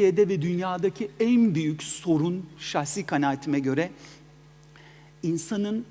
Türkiye'de ve dünyadaki en büyük sorun şahsi kanaatime göre insanın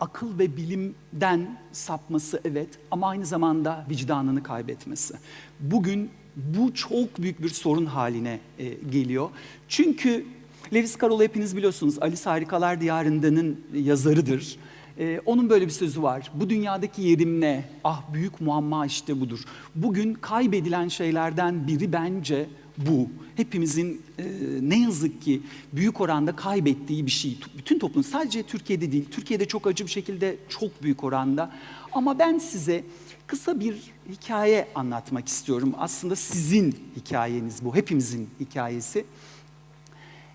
akıl ve bilimden sapması evet ama aynı zamanda vicdanını kaybetmesi. Bugün bu çok büyük bir sorun haline e, geliyor. Çünkü Lewis Carroll hepiniz biliyorsunuz Alice Harikalar Diyarında'nın yazarıdır. Ee, onun böyle bir sözü var. Bu dünyadaki yerim ne? Ah büyük muamma işte budur. Bugün kaybedilen şeylerden biri bence bu. Hepimizin e, ne yazık ki büyük oranda kaybettiği bir şey. Bütün toplum sadece Türkiye'de değil. Türkiye'de çok acı bir şekilde çok büyük oranda. Ama ben size kısa bir hikaye anlatmak istiyorum. Aslında sizin hikayeniz bu. Hepimizin hikayesi.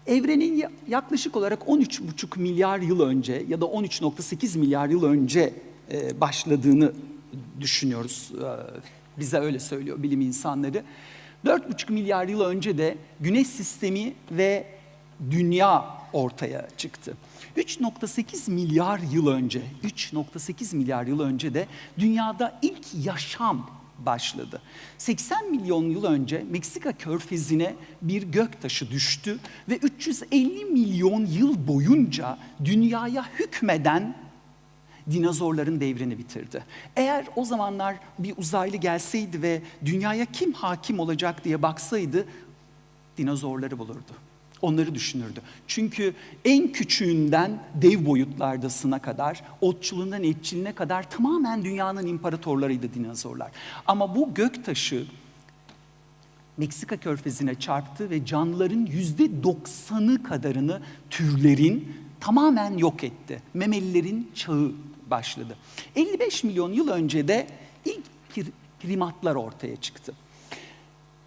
Evrenin yaklaşık olarak 13,5 milyar yıl önce ya da 13,8 milyar yıl önce e, başladığını düşünüyoruz. E, bize öyle söylüyor bilim insanları. 4,5 milyar yıl önce de Güneş sistemi ve Dünya ortaya çıktı. 3.8 milyar yıl önce, 3.8 milyar yıl önce de dünyada ilk yaşam başladı. 80 milyon yıl önce Meksika körfezine bir göktaşı düştü ve 350 milyon yıl boyunca dünyaya hükmeden dinozorların devrini bitirdi. Eğer o zamanlar bir uzaylı gelseydi ve dünyaya kim hakim olacak diye baksaydı dinozorları bulurdu. Onları düşünürdü. Çünkü en küçüğünden dev boyutlardasına kadar, otçuluğundan etçiliğine kadar tamamen dünyanın imparatorlarıydı dinozorlar. Ama bu göktaşı Meksika körfezine çarptı ve canlıların yüzde doksanı kadarını türlerin tamamen yok etti. Memelilerin çağı başladı. 55 milyon yıl önce de ilk primatlar ortaya çıktı.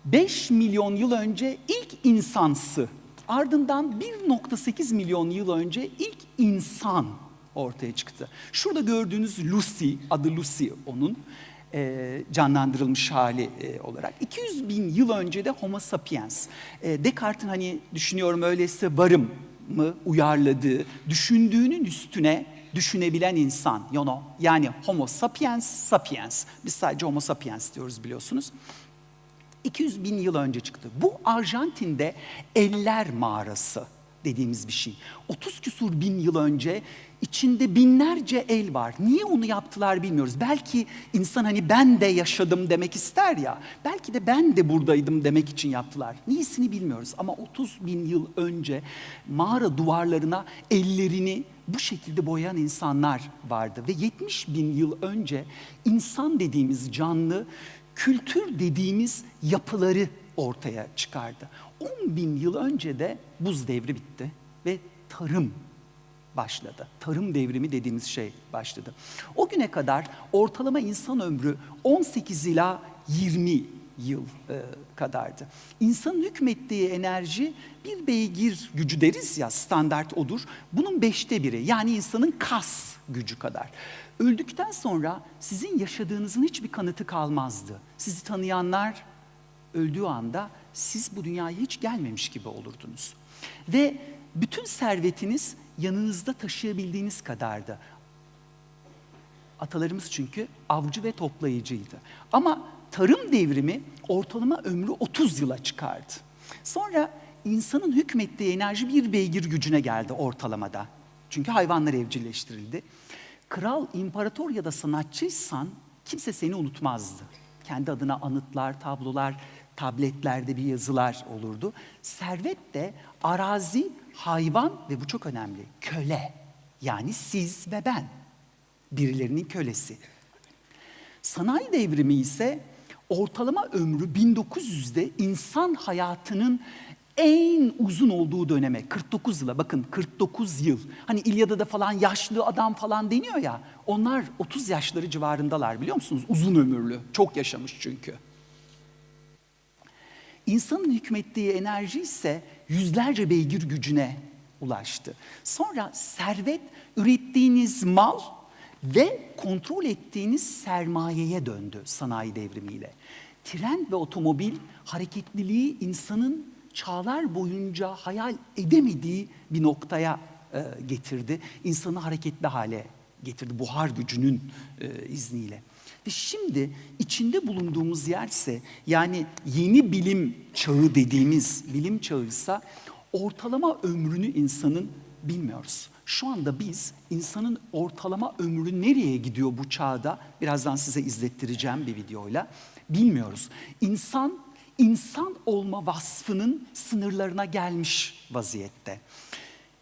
5 milyon yıl önce ilk insansı Ardından 1.8 milyon yıl önce ilk insan ortaya çıktı. Şurada gördüğünüz Lucy, adı Lucy onun e, canlandırılmış hali e, olarak. 200 bin yıl önce de Homo sapiens. E, Descartes'in hani düşünüyorum öyleyse varım mı uyarladığı, düşündüğünün üstüne düşünebilen insan, you know, yani Homo sapiens sapiens. Biz sadece Homo sapiens diyoruz biliyorsunuz. 200 bin yıl önce çıktı. Bu Arjantin'de Eller Mağarası dediğimiz bir şey. 30 küsur bin yıl önce içinde binlerce el var. Niye onu yaptılar bilmiyoruz. Belki insan hani ben de yaşadım demek ister ya. Belki de ben de buradaydım demek için yaptılar. Niyesini bilmiyoruz ama 30 bin yıl önce mağara duvarlarına ellerini bu şekilde boyayan insanlar vardı. Ve 70 bin yıl önce insan dediğimiz canlı kültür dediğimiz yapıları ortaya çıkardı. 10 bin yıl önce de buz devri bitti ve tarım başladı. Tarım devrimi dediğimiz şey başladı. O güne kadar ortalama insan ömrü 18 ila 20 yıl e, kadardı. İnsanın hükmettiği enerji bir beygir gücü deriz ya standart odur. Bunun beşte biri yani insanın kas gücü kadar. Öldükten sonra sizin yaşadığınızın hiçbir kanıtı kalmazdı. Sizi tanıyanlar öldüğü anda siz bu dünyaya hiç gelmemiş gibi olurdunuz. Ve bütün servetiniz yanınızda taşıyabildiğiniz kadardı. Atalarımız çünkü avcı ve toplayıcıydı. Ama tarım devrimi ortalama ömrü 30 yıla çıkardı. Sonra insanın hükmettiği enerji bir beygir gücüne geldi ortalamada. Çünkü hayvanlar evcilleştirildi. Kral, imparator ya da sanatçıysan kimse seni unutmazdı. Kendi adına anıtlar, tablolar, tabletlerde bir yazılar olurdu. Servet de arazi, hayvan ve bu çok önemli, köle. Yani siz ve ben. Birilerinin kölesi. Sanayi devrimi ise ortalama ömrü 1900'de insan hayatının en uzun olduğu döneme 49 yıla bakın 49 yıl. Hani İlyada'da falan yaşlı adam falan deniyor ya. Onlar 30 yaşları civarındalar biliyor musunuz? Uzun ömürlü. Çok yaşamış çünkü. İnsanın hükmettiği enerji ise yüzlerce beygir gücüne ulaştı. Sonra servet ürettiğiniz mal ve kontrol ettiğiniz sermayeye döndü sanayi devrimiyle. Tren ve otomobil hareketliliği insanın çağlar boyunca hayal edemediği bir noktaya e, getirdi. İnsanı hareketli hale getirdi buhar gücünün e, izniyle. Ve şimdi içinde bulunduğumuz yerse yani yeni bilim çağı dediğimiz bilim çağıysa ortalama ömrünü insanın bilmiyoruz. Şu anda biz insanın ortalama ömrü nereye gidiyor bu çağda birazdan size izlettireceğim bir videoyla bilmiyoruz. İnsan insan olma vasfının sınırlarına gelmiş vaziyette.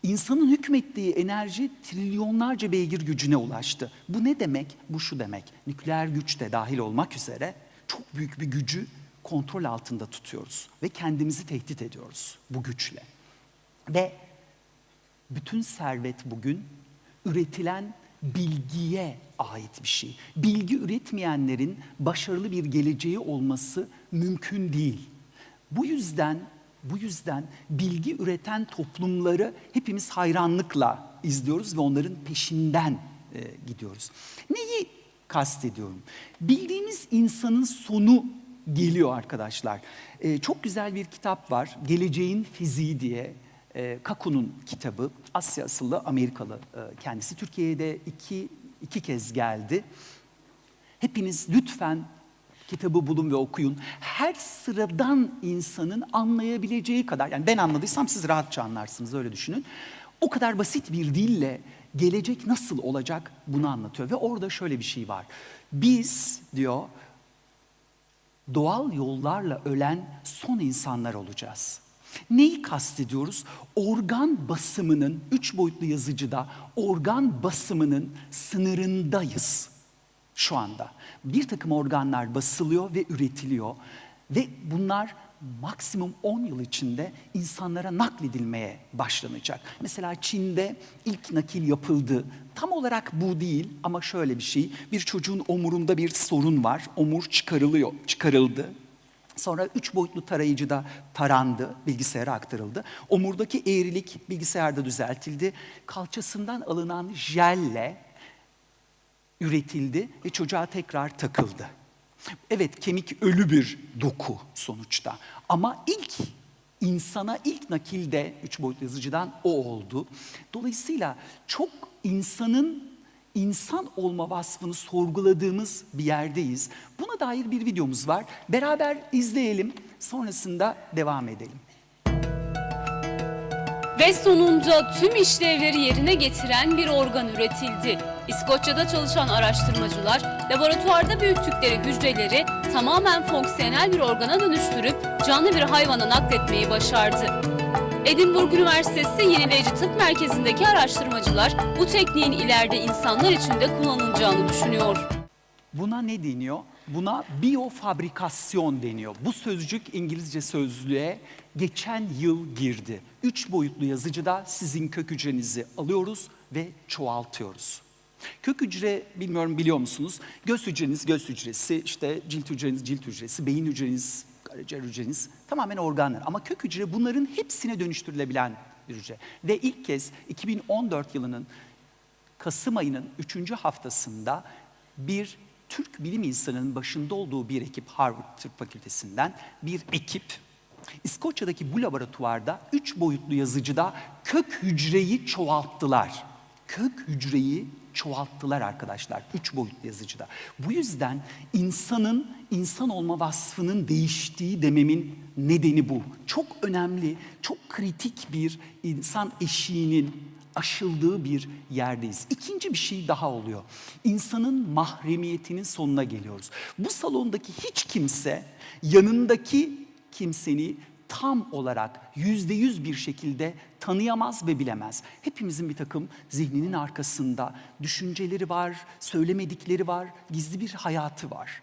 İnsanın hükmettiği enerji trilyonlarca beygir gücüne ulaştı. Bu ne demek? Bu şu demek. Nükleer güç de dahil olmak üzere çok büyük bir gücü kontrol altında tutuyoruz ve kendimizi tehdit ediyoruz bu güçle. Ve bütün servet bugün üretilen bilgiye ait bir şey. Bilgi üretmeyenlerin başarılı bir geleceği olması mümkün değil. Bu yüzden bu yüzden bilgi üreten toplumları hepimiz hayranlıkla izliyoruz ve onların peşinden e, gidiyoruz. Neyi kastediyorum? Bildiğimiz insanın sonu geliyor arkadaşlar. E, çok güzel bir kitap var. Geleceğin Fiziği diye. E, Kaku'nun kitabı. Asya asıllı Amerikalı e, kendisi. Türkiye'ye de iki, iki kez geldi. Hepiniz lütfen kitabı bulun ve okuyun. Her sıradan insanın anlayabileceği kadar, yani ben anladıysam siz rahatça anlarsınız öyle düşünün. O kadar basit bir dille gelecek nasıl olacak bunu anlatıyor. Ve orada şöyle bir şey var. Biz diyor doğal yollarla ölen son insanlar olacağız. Neyi kastediyoruz? Organ basımının, üç boyutlu yazıcıda organ basımının sınırındayız şu anda. Bir takım organlar basılıyor ve üretiliyor ve bunlar maksimum 10 yıl içinde insanlara nakledilmeye başlanacak. Mesela Çin'de ilk nakil yapıldı. Tam olarak bu değil ama şöyle bir şey. Bir çocuğun omurunda bir sorun var. Omur çıkarılıyor, çıkarıldı. Sonra üç boyutlu tarayıcıda tarandı, bilgisayara aktarıldı. Omurdaki eğrilik bilgisayarda düzeltildi. Kalçasından alınan jelle üretildi ve çocuğa tekrar takıldı. Evet kemik ölü bir doku sonuçta ama ilk insana ilk nakilde üç boyutlu yazıcıdan o oldu. Dolayısıyla çok insanın insan olma vasfını sorguladığımız bir yerdeyiz. Buna dair bir videomuz var. Beraber izleyelim sonrasında devam edelim. Ve sonunda tüm işlevleri yerine getiren bir organ üretildi. İskoçya'da çalışan araştırmacılar laboratuvarda büyüttükleri hücreleri tamamen fonksiyonel bir organa dönüştürüp canlı bir hayvana nakletmeyi başardı. Edinburgh Üniversitesi Yenileyici Tıp Merkezi'ndeki araştırmacılar bu tekniğin ileride insanlar için de kullanılacağını düşünüyor. Buna ne deniyor? Buna biofabrikasyon deniyor. Bu sözcük İngilizce sözlüğe geçen yıl girdi. Üç boyutlu yazıcıda sizin kök hücrenizi alıyoruz ve çoğaltıyoruz. Kök hücre bilmiyorum biliyor musunuz? Göz hücreniz göz hücresi, işte cilt hücreniz cilt hücresi, beyin hücreniz, karaciğer hücreniz tamamen organlar. Ama kök hücre bunların hepsine dönüştürülebilen bir hücre. Ve ilk kez 2014 yılının Kasım ayının 3. haftasında bir Türk bilim insanının başında olduğu bir ekip Harvard Tıp Fakültesinden bir ekip İskoçya'daki bu laboratuvarda üç boyutlu yazıcıda kök hücreyi çoğalttılar. Kök hücreyi çoğalttılar arkadaşlar üç boyutlu yazıcıda. Bu yüzden insanın insan olma vasfının değiştiği dememin nedeni bu. Çok önemli, çok kritik bir insan eşiğinin aşıldığı bir yerdeyiz. İkinci bir şey daha oluyor. İnsanın mahremiyetinin sonuna geliyoruz. Bu salondaki hiç kimse yanındaki kimseni tam olarak yüzde yüz bir şekilde tanıyamaz ve bilemez. Hepimizin bir takım zihninin arkasında düşünceleri var, söylemedikleri var, gizli bir hayatı var.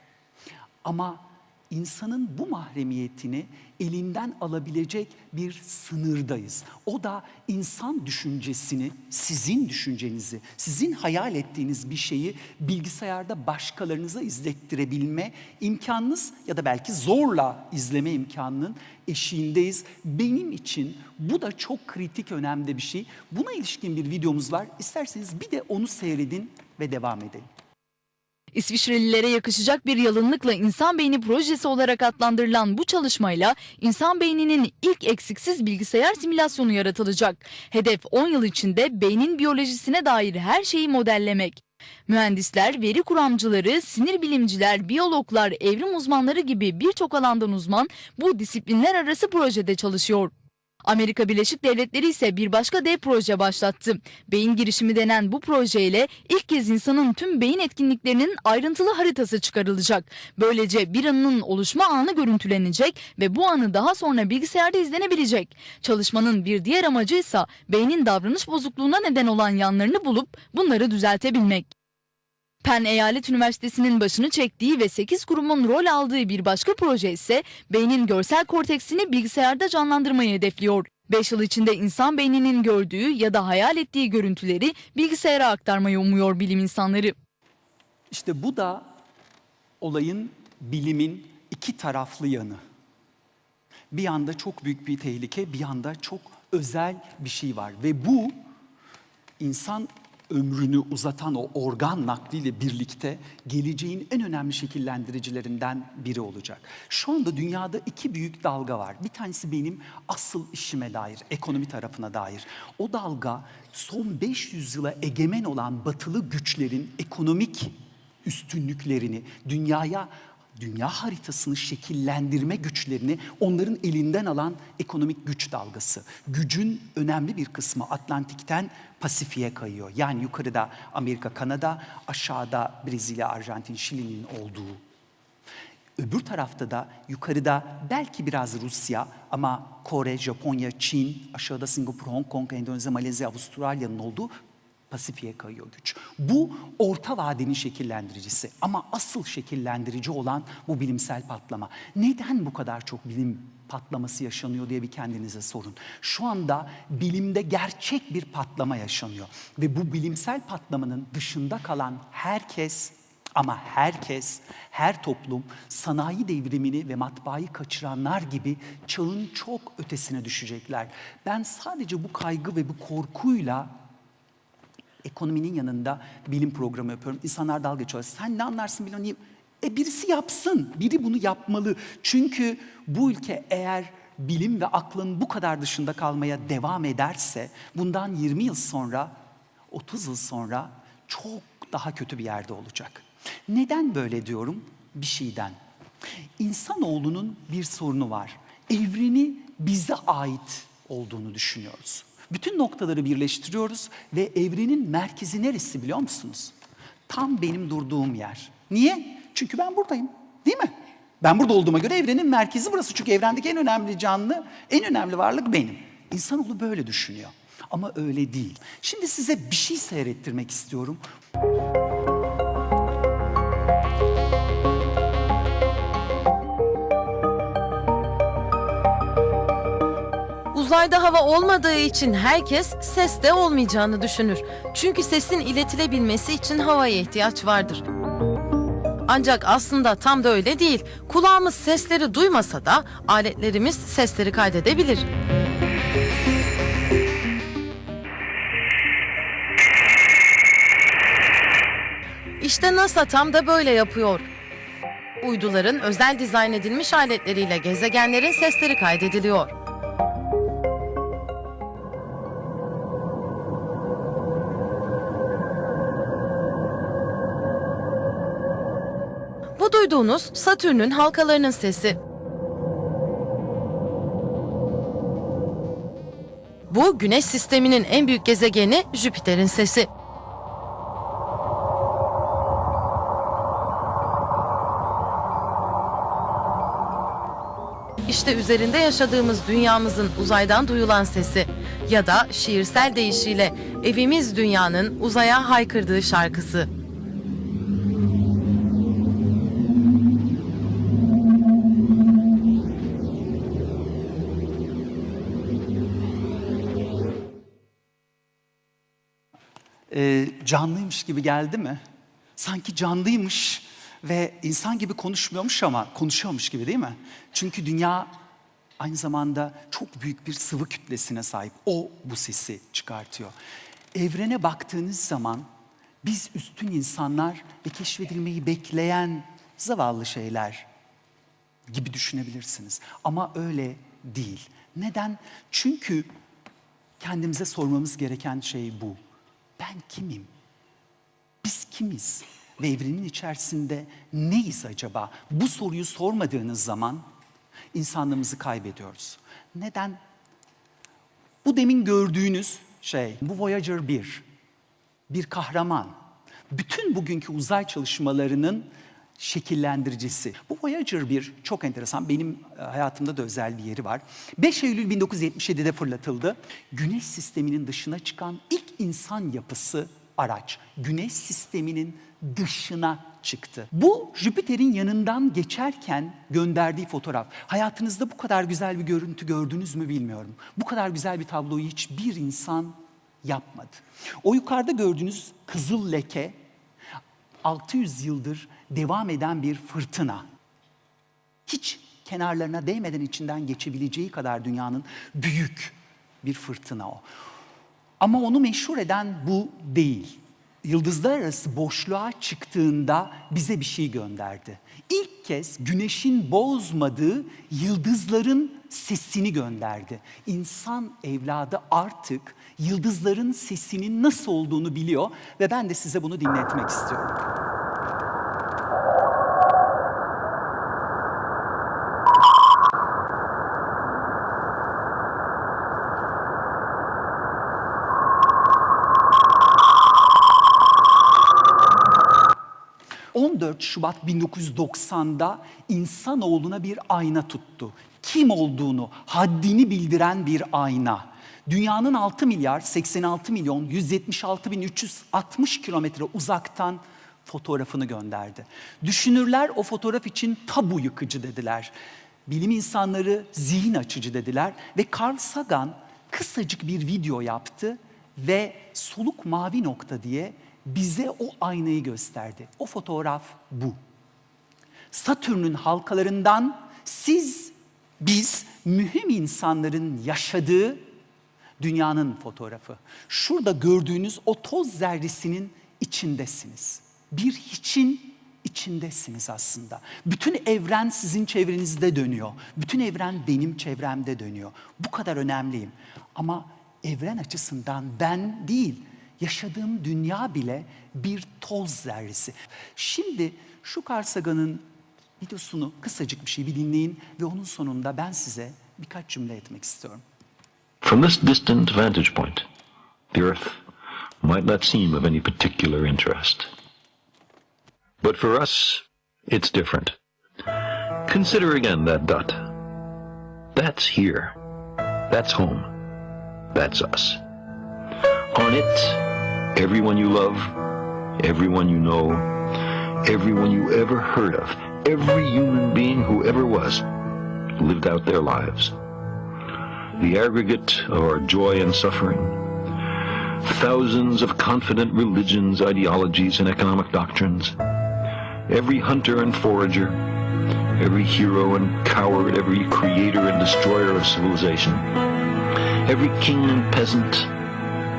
Ama insanın bu mahremiyetini elinden alabilecek bir sınırdayız. O da insan düşüncesini, sizin düşüncenizi, sizin hayal ettiğiniz bir şeyi bilgisayarda başkalarınıza izlettirebilme imkanınız ya da belki zorla izleme imkanının eşiğindeyiz. Benim için bu da çok kritik önemli bir şey. Buna ilişkin bir videomuz var. İsterseniz bir de onu seyredin ve devam edelim. İsviçrelilere yakışacak bir yalınlıkla insan beyni projesi olarak adlandırılan bu çalışmayla insan beyninin ilk eksiksiz bilgisayar simülasyonu yaratılacak. Hedef 10 yıl içinde beynin biyolojisine dair her şeyi modellemek. Mühendisler, veri kuramcıları, sinir bilimciler, biyologlar, evrim uzmanları gibi birçok alandan uzman bu disiplinler arası projede çalışıyor. Amerika Birleşik Devletleri ise bir başka dev proje başlattı. Beyin girişimi denen bu projeyle ilk kez insanın tüm beyin etkinliklerinin ayrıntılı haritası çıkarılacak. Böylece bir anının oluşma anı görüntülenecek ve bu anı daha sonra bilgisayarda izlenebilecek. Çalışmanın bir diğer amacı ise beynin davranış bozukluğuna neden olan yanlarını bulup bunları düzeltebilmek. Penn Eyalet Üniversitesi'nin başını çektiği ve 8 kurumun rol aldığı bir başka proje ise beynin görsel korteksini bilgisayarda canlandırmayı hedefliyor. 5 yıl içinde insan beyninin gördüğü ya da hayal ettiği görüntüleri bilgisayara aktarmayı umuyor bilim insanları. İşte bu da olayın, bilimin iki taraflı yanı. Bir yanda çok büyük bir tehlike, bir yanda çok özel bir şey var. Ve bu insan ömrünü uzatan o organ nakliyle birlikte geleceğin en önemli şekillendiricilerinden biri olacak. Şu anda dünyada iki büyük dalga var. Bir tanesi benim asıl işime dair, ekonomi tarafına dair. O dalga son 500 yıla egemen olan batılı güçlerin ekonomik üstünlüklerini dünyaya dünya haritasını şekillendirme güçlerini onların elinden alan ekonomik güç dalgası. Gücün önemli bir kısmı Atlantik'ten Pasifik'e kayıyor. Yani yukarıda Amerika, Kanada, aşağıda Brezilya, Arjantin, Şili'nin olduğu Öbür tarafta da yukarıda belki biraz Rusya ama Kore, Japonya, Çin, aşağıda Singapur, Hong Kong, Endonezya, Malezya, Avustralya'nın olduğu Pasifik'e kayıyor güç. Bu orta vadenin şekillendiricisi ama asıl şekillendirici olan bu bilimsel patlama. Neden bu kadar çok bilim patlaması yaşanıyor diye bir kendinize sorun. Şu anda bilimde gerçek bir patlama yaşanıyor ve bu bilimsel patlamanın dışında kalan herkes ama herkes, her toplum sanayi devrimini ve matbaayı kaçıranlar gibi çağın çok ötesine düşecekler. Ben sadece bu kaygı ve bu korkuyla ekonominin yanında bilim programı yapıyorum. İnsanlar dalga geçiyor. Sen ne anlarsın? Niye? E birisi yapsın. Biri bunu yapmalı. Çünkü bu ülke eğer bilim ve aklın bu kadar dışında kalmaya devam ederse bundan 20 yıl sonra, 30 yıl sonra çok daha kötü bir yerde olacak. Neden böyle diyorum? Bir şeyden. İnsanoğlunun bir sorunu var. Evreni bize ait olduğunu düşünüyoruz. Bütün noktaları birleştiriyoruz ve evrenin merkezi neresi biliyor musunuz? Tam benim durduğum yer. Niye? Çünkü ben buradayım. Değil mi? Ben burada olduğuma göre evrenin merkezi burası. Çünkü evrendeki en önemli canlı, en önemli varlık benim. İnsanoğlu böyle düşünüyor. Ama öyle değil. Şimdi size bir şey seyrettirmek istiyorum. Uzayda hava olmadığı için herkes ses de olmayacağını düşünür. Çünkü sesin iletilebilmesi için havaya ihtiyaç vardır. Ancak aslında tam da öyle değil. Kulağımız sesleri duymasa da aletlerimiz sesleri kaydedebilir. İşte NASA tam da böyle yapıyor. Uyduların özel dizayn edilmiş aletleriyle gezegenlerin sesleri kaydediliyor. Duyduğunuz Satürn'ün halkalarının sesi. Bu Güneş sisteminin en büyük gezegeni Jüpiter'in sesi. İşte üzerinde yaşadığımız dünyamızın uzaydan duyulan sesi ya da şiirsel deyişiyle evimiz dünyanın uzaya haykırdığı şarkısı. Canlıymış gibi geldi mi? Sanki canlıymış ve insan gibi konuşmuyormuş ama konuşuyormuş gibi değil mi? Çünkü dünya aynı zamanda çok büyük bir sıvı kütlesine sahip. O bu sesi çıkartıyor. Evrene baktığınız zaman biz üstün insanlar ve keşfedilmeyi bekleyen zavallı şeyler gibi düşünebilirsiniz. Ama öyle değil. Neden? Çünkü kendimize sormamız gereken şey bu. Ben kimim? Biz kimiz ve evrenin içerisinde neyiz acaba? Bu soruyu sormadığınız zaman insanlığımızı kaybediyoruz. Neden? Bu demin gördüğünüz şey, bu Voyager 1 bir kahraman. Bütün bugünkü uzay çalışmalarının şekillendiricisi. Bu Voyager 1 çok enteresan. Benim e, hayatımda da özel bir yeri var. 5 Eylül 1977'de fırlatıldı. Güneş sisteminin dışına çıkan ilk insan yapısı araç. Güneş sisteminin dışına çıktı. Bu Jüpiter'in yanından geçerken gönderdiği fotoğraf. Hayatınızda bu kadar güzel bir görüntü gördünüz mü bilmiyorum. Bu kadar güzel bir tabloyu hiçbir insan yapmadı. O yukarıda gördüğünüz kızıl leke 600 yıldır devam eden bir fırtına. Hiç kenarlarına değmeden içinden geçebileceği kadar dünyanın büyük bir fırtına o. Ama onu meşhur eden bu değil. Yıldızlar arası boşluğa çıktığında bize bir şey gönderdi. İlk kez güneşin bozmadığı yıldızların sesini gönderdi. İnsan evladı artık yıldızların sesinin nasıl olduğunu biliyor ve ben de size bunu dinletmek istiyorum. ...14 Şubat 1990'da insanoğluna bir ayna tuttu. Kim olduğunu, haddini bildiren bir ayna. Dünyanın 6 milyar 86 milyon 176 bin 360 kilometre uzaktan fotoğrafını gönderdi. Düşünürler o fotoğraf için tabu yıkıcı dediler. Bilim insanları zihin açıcı dediler ve Carl Sagan kısacık bir video yaptı ve soluk mavi nokta diye bize o aynayı gösterdi. O fotoğraf bu. Satürn'ün halkalarından siz, biz mühim insanların yaşadığı dünyanın fotoğrafı. Şurada gördüğünüz o toz zerresinin içindesiniz. Bir hiçin içindesiniz aslında. Bütün evren sizin çevrenizde dönüyor. Bütün evren benim çevremde dönüyor. Bu kadar önemliyim. Ama evren açısından ben değil, yaşadığım dünya bile bir toz zerresi. Şimdi şu Carl Sagan'ın videosunu kısacık bir şey bir dinleyin ve onun sonunda ben size birkaç cümle etmek istiyorum. From this distant vantage point, the Earth might not seem of any particular interest. But for us, it's different. Consider again that dot. That's here. That's home. That's us. On it, everyone you love, everyone you know, everyone you ever heard of, every human being who ever was, lived out their lives. The aggregate of our joy and suffering, thousands of confident religions, ideologies, and economic doctrines, every hunter and forager, every hero and coward, every creator and destroyer of civilization, every king and peasant,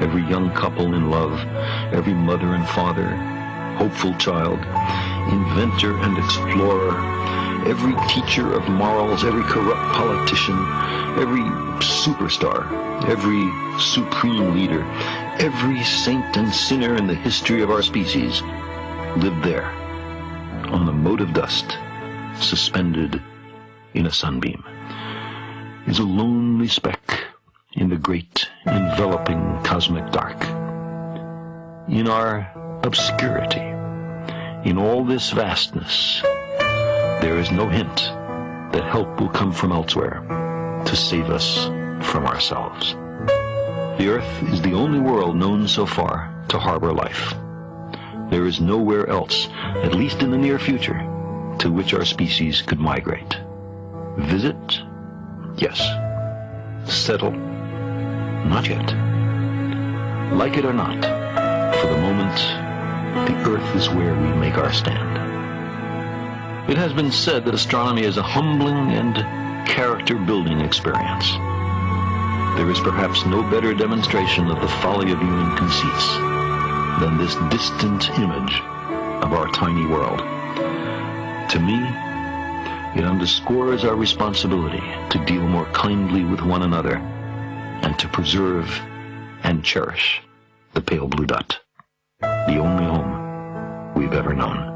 every young couple in love, every mother and father, hopeful child, inventor and explorer, every teacher of morals, every corrupt politician, every superstar, every supreme leader, every saint and sinner in the history of our species lived there on the mote of dust, suspended in a sunbeam, is a lonely speck in the great enveloping cosmic dark. In our obscurity, in all this vastness, there is no hint that help will come from elsewhere to save us from ourselves. The Earth is the only world known so far to harbor life. There is nowhere else, at least in the near future, to which our species could migrate. Visit? Yes. Settle? Not yet. Like it or not, for the moment, the Earth is where we make our stand. It has been said that astronomy is a humbling and character-building experience. There is perhaps no better demonstration of the folly of human conceits than this distant image of our tiny world. To me, it underscores our responsibility to deal more kindly with one another and to preserve and cherish the pale blue dot, the only home we've ever known.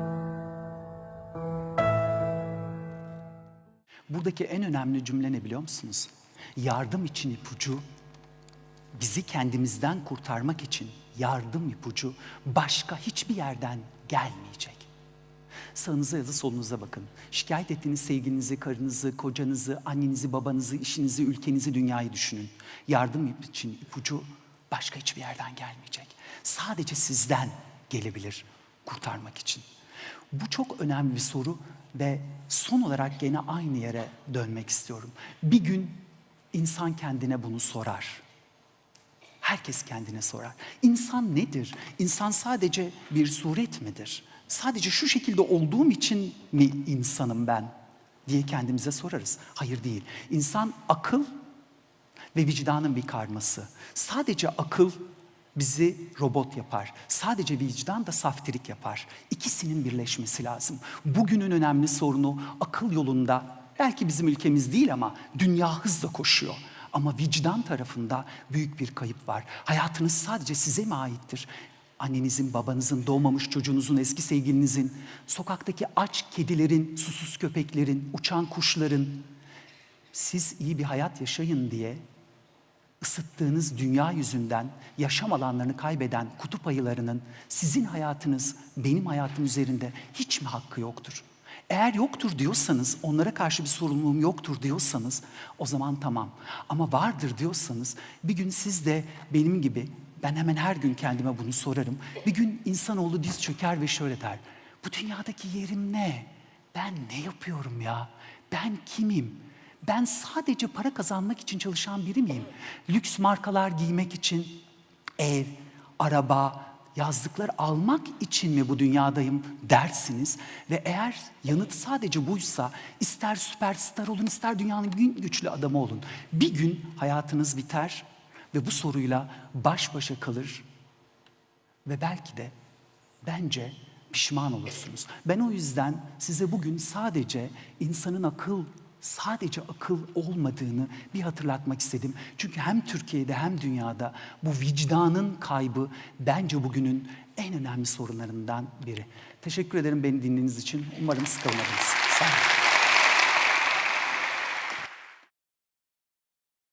Buradaki en önemli cümle ne biliyor musunuz? Yardım için ipucu, bizi kendimizden kurtarmak için yardım ipucu başka hiçbir yerden gelmeyecek. Sağınıza ya da solunuza bakın. Şikayet ettiğiniz sevgilinizi, karınızı, kocanızı, annenizi, babanızı, işinizi, ülkenizi, dünyayı düşünün. Yardım için ipucu başka hiçbir yerden gelmeyecek. Sadece sizden gelebilir kurtarmak için. Bu çok önemli bir soru ve son olarak gene aynı yere dönmek istiyorum. Bir gün insan kendine bunu sorar. Herkes kendine sorar. İnsan nedir? İnsan sadece bir suret midir? Sadece şu şekilde olduğum için mi insanım ben diye kendimize sorarız. Hayır değil. İnsan akıl ve vicdanın bir karması. Sadece akıl bizi robot yapar. Sadece vicdan da saftirik yapar. İkisinin birleşmesi lazım. Bugünün önemli sorunu akıl yolunda belki bizim ülkemiz değil ama dünya hızla koşuyor. Ama vicdan tarafında büyük bir kayıp var. Hayatınız sadece size mi aittir? Annenizin, babanızın, doğmamış çocuğunuzun, eski sevgilinizin, sokaktaki aç kedilerin, susuz köpeklerin, uçan kuşların, siz iyi bir hayat yaşayın diye ısıttığınız dünya yüzünden yaşam alanlarını kaybeden kutup ayılarının sizin hayatınız, benim hayatım üzerinde hiç mi hakkı yoktur? Eğer yoktur diyorsanız, onlara karşı bir sorumluluğum yoktur diyorsanız o zaman tamam. Ama vardır diyorsanız bir gün siz de benim gibi ben hemen her gün kendime bunu sorarım. Bir gün insanoğlu diz çöker ve şöyle der. Bu dünyadaki yerim ne? Ben ne yapıyorum ya? Ben kimim? Ben sadece para kazanmak için çalışan biri miyim? Lüks markalar giymek için ev, araba, yazdıklar almak için mi bu dünyadayım dersiniz ve eğer yanıt sadece buysa ister süperstar olun ister dünyanın en güçlü adamı olun. Bir gün hayatınız biter ve bu soruyla baş başa kalır ve belki de bence pişman olursunuz. Ben o yüzden size bugün sadece insanın akıl sadece akıl olmadığını bir hatırlatmak istedim. Çünkü hem Türkiye'de hem dünyada bu vicdanın kaybı bence bugünün en önemli sorunlarından biri. Teşekkür ederim beni dinlediğiniz için. Umarım sıkılmadınız. Sağ olun.